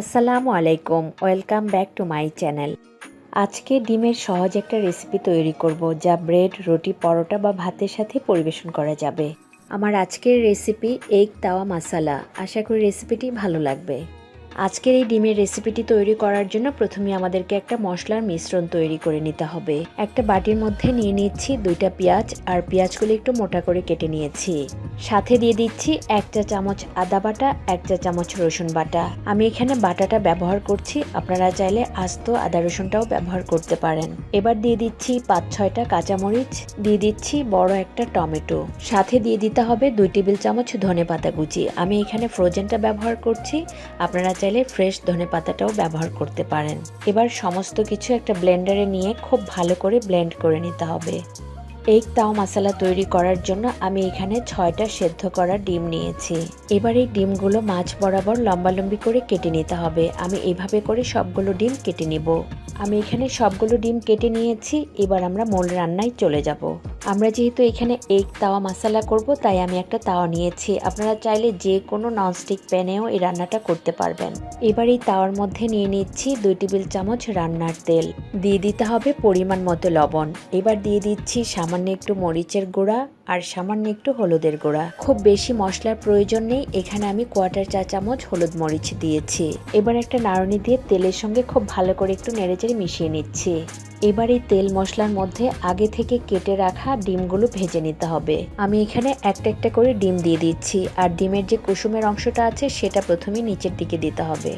আসসালামু আলাইকুম, welcome back to my channel. আজকে ডিমের সহজ একটা রেসিপি তৈরি করব যা ব্রেড, রুটি, পরোটা বা ভাতের সাথে পরিবেশন করা যাবে। আমার আজকের রেসিপি এগ তাওয়া মাসালা। আশা করি রেসিপিটি ভালো লাগবে। আজকের এই ডিমের রেসিপিটি তৈরি করার জন্য প্রথমে আমাদেরকে একটা মশলার মিশ্রণ তৈরি করে নিতে হবে। একটা বাটির মধ্যে নিয়ে নিচ্ছি দুইটা পেঁয়াজ, আর পেঁয়াজগুলো একটু মোটা করে কেটে নিয়েছি। সাথে দিয়ে দিচ্ছি এক চা চামচ আদা বাটা এক চা চামচ রসুন বাটা। আমি এখানে বাটাটা ব্যবহার করছি, আপনারা চাইলে আস্ত আদা রসুনটাও ব্যবহার করতে পারেন। এবার দিয়ে দিচ্ছি পাঁচ ছয়টা কাঁচামরিচ, দিয়ে দিচ্ছি বড় একটা টমেটো। সাথে দিয়ে দিতে হবে দুই টেবিল চামচ ধনে পাতা কুচি। আমি এখানে ফ্রোজেনটা ব্যবহার করছি, আপনারা চাইলে ফ্রেশ ধনে পাতাটাও ব্যবহার করতে পারেন। এবার সমস্ত কিছু একটা ব্লেন্ডারে নিয়ে খুব ভালো করে ব্লেন্ড করে নিতে হবে। এই তাও মশলা তৈরি করার জন্য আমি এখানে ছয়টা সেদ্ধ করা ডিম নিয়েছি। এবার এই ডিমগুলো মাছ বরাবর লম্বালম্বি করে কেটে নিতে হবে। আমি এভাবে করে সবগুলো ডিম কেটে নিব। আমি এখানে সবগুলো ডিম কেটে নিয়েছি। এবার আমরা মূল রান্নায় চলে যাব। আমরা যেহেতু এখানে এগ তাওয়া মশালা করব, তাই আমি একটা তাওয়া নিয়েছি। আপনারা চাইলে যে কোনো ননস্টিক প্যানেও এই রান্নাটা করতে পারবেন। এবার এই তাওয়ার মধ্যে নিয়ে নিচ্ছি দুই টেবিল চামচ রান্নার তেল। দিয়ে দিতে হবে পরিমাণ মতো লবণ। এবার দিয়ে দিচ্ছি সামান্য একটু মরিচের গুঁড়া আর সামান্য একটু হলুদের গুঁড়া। খুব বেশি মশলার প্রয়োজন নেই, এখানে আমি কোয়ার্টার চা চামচ হলুদ মরিচ দিয়েছি। এবার একটা নাড়নি দিয়ে তেলের সঙ্গে খুব ভালো করে একটু নেড়েচেড়ে মিশিয়ে নিচ্ছি। এবার এই তেল মশলার মধ্যে আগে থেকে কেটে রাখা ডিমগুলো ভেজে নিতে হবে। আমি এখানে একটা একটা করে ডিম দিয়ে দিচ্ছি, আর ডিমের যে কুসুমের অংশটা আছে সেটা প্রথমে নিচের দিকে দিতে হবে।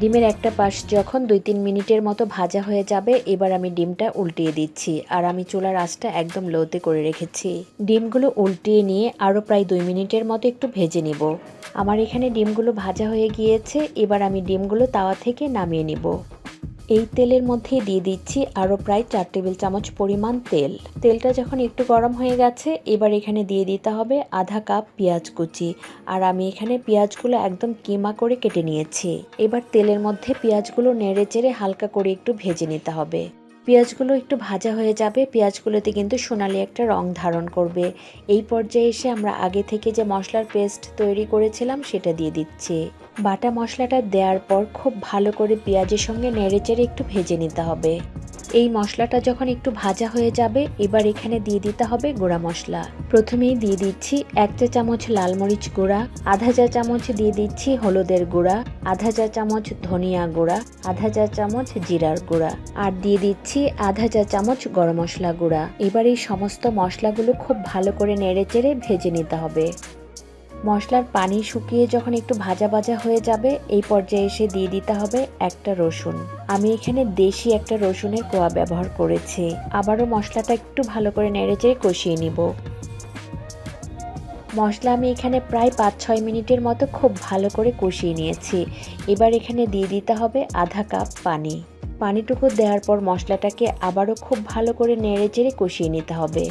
ডিমের একটা পাশ যখন দুই তিন মিনিটের মতো ভাজা হয়ে যাবে, এবার আমি ডিমটা উল্টিয়ে দিচ্ছি আর আমি চুলার আঁচটা একদম লোতে করে রেখেছি। ডিমগুলো উল্টিয়ে নিয়ে আরও প্রায় দুই মিনিটের মতো একটু ভেজে নিব। আমার এখানে ডিমগুলো ভাজা হয়ে গিয়েছে, এবার আমি ডিমগুলো তাওয়া থেকে নামিয়ে নিব। এই তেলের মধ্যে দিয়ে দিচ্ছি আরও প্রায় চার টেবিল চামচ পরিমাণ তেল। তেলটা যখন একটু গরম হয়ে গেছে, এবার এখানে দিয়ে দিতে হবে আধা কাপ পেঁয়াজ কুচি। আর আমি এখানে পেঁয়াজগুলো একদম কিমা করে কেটে নিয়েছি। এবার তেলের মধ্যে পেঁয়াজগুলো নেড়ে চেড়ে হালকা করে একটু ভেজে নিতে হবে। পেঁয়াজগুলো একটু ভাজা হয়ে যাবে, পেঁয়াজগুলোতে কিন্তু সোনালি একটা রং ধারণ করবে। এই পর্যায়ে এসে আমরা আগে থেকে যে মশলার পেস্ট তৈরি করেছিলাম সেটা দিয়ে দিচ্ছি। বাটা মশলাটা দেওয়ার পর খুব ভালো করে পেঁয়াজের সঙ্গে নেড়েচেড়ে একটু ভেজে নিতে হবে। এই মশলাটা যখন একটু ভাজা হয়ে যাবে, এবার এখানে দিয়ে দিতে হবে গুঁড়া মশলা। প্রথমেই দিয়ে দিচ্ছি এক চা চামচ লাল মরিচ গুঁড়া, আধা চা চামচ দিয়ে দিচ্ছি হলুদের গুঁড়া, আধা চা চামচ ধনিয়া গুঁড়া, আধা চা চামচ জিরার গুঁড়া, আর দিয়ে দিচ্ছি আধা চা চামচ গরম মশলা গুঁড়া। এবার এই সমস্ত মশলাগুলো খুব ভালো করে নেড়ে চেড়ে ভেজে নিতে হবে। মশলার পানি শুকিয়ে যখন একটু ভাজা ভাজা হয়ে যাবে, এই পর্যায়ে এসে দিয়ে দিতে হবে একটা রসুন। আমি এখানে দেশি একটা রসুনের কোয়া ব্যবহার করেছি। আবারও মশলাটা একটু ভালো করে নেড়েচেড়ে কষিয়ে নিব। মশলা আমি এখানে প্রায় পাঁচ ছয় মিনিটের মতো খুব ভালো করে কষিয়ে নিয়েছি। এবার এখানে দিয়ে দিতে হবে আধা কাপ পানি। পানিটুকু দেওয়ার পর মশলাটাকে আবারও খুব ভালো করে নেড়ে চেড়ে কষিয়ে নিতে হবে।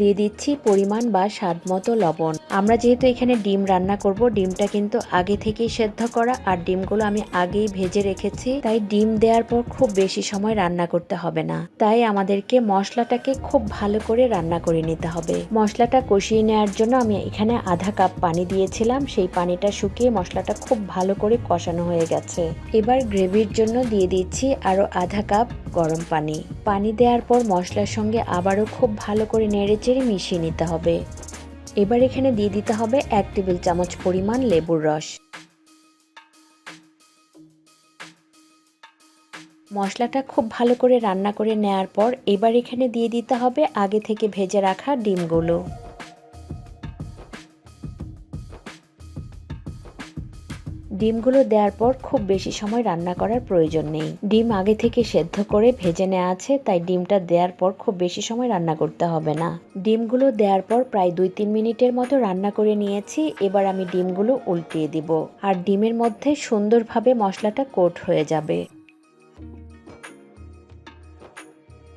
দিয়ে দিচ্ছি পরিমাণ বা স্বাদ মতো লবণ। আমরা যেহেতু এখানে ডিম রান্না করব, ডিমটা কিন্তু আগে থেকেই সেদ্ধ করা আর ডিমগুলো আমি আগেই ভেজে রেখেছি, তাই ডিম দেওয়ার পর খুব বেশি সময় রান্না করতে হবে না। তাই আমাদেরকে মশলাটাকে খুব ভালো করে রান্না করে নিতে হবে। মশলাটা কষিয়ে নেওয়ার জন্য আমি এখানে আধা কাপ পানি দিয়েছিলাম, সেই পানিটা শুকিয়ে মশলাটা খুব ভালো করে কষানো হয়ে গেছে। এবার গ্রেভির জন্য দিয়ে দিচ্ছি আরও আধা কাপ গরম পানি। পানি দেওয়ার পর মশলার সঙ্গে আবারও খুব ভালো করে নেড়ে চেড়ে মিশিয়ে নিতে হবে। এবার এখানে দিয়ে দিতে হবে এক টেবিল চামচ পরিমাণ লেবুর রস। মশলাটা খুব ভালো করে রান্না করে নেয়ার পর এবার এখানে দিয়ে দিতে হবে আগে থেকে ভেজে রাখা ডিমগুলো। ডিমগুলো দেওয়ার পর খুব বেশি সময় রান্না করার প্রয়োজন নেই। ডিম আগে থেকে সেদ্ধ করে ভেজে নেওয়া আছে, তাই ডিমটা দেওয়ার পর খুব বেশি সময় রান্না করতে হবে না। ডিমগুলো দেওয়ার পর প্রায় দুই তিন মিনিটের মতো রান্না করে নিয়েছি, এবার আমি ডিমগুলো উল্টিয়ে দিব। আর ডিমের মধ্যে সুন্দরভাবে মশলাটা কোট হয়ে যাবে।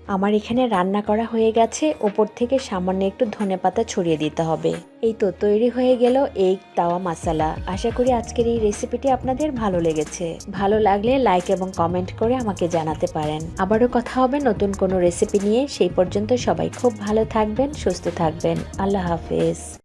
আমার এখানে রান্না করা হয়ে গেছে। ওপর থেকে সামান্য একটু ধনে পাতা ছড়িয়ে দিতে হবে। এই তো তৈরি হয়ে গেল এই তাওয়া মশালা আশা করি আজকের এই রেসিপিটি আপনাদের ভালো লেগেছে। ভালো লাগলে লাইক এবং কমেন্ট করে আমাকে জানাতে পারেন। আবারও কথা হবে নতুন কোনো রেসিপি নিয়ে। সেই পর্যন্ত সবাই খুব ভালো থাকবেন, সুস্থ থাকবেন। আল্লাহ হাফেজ।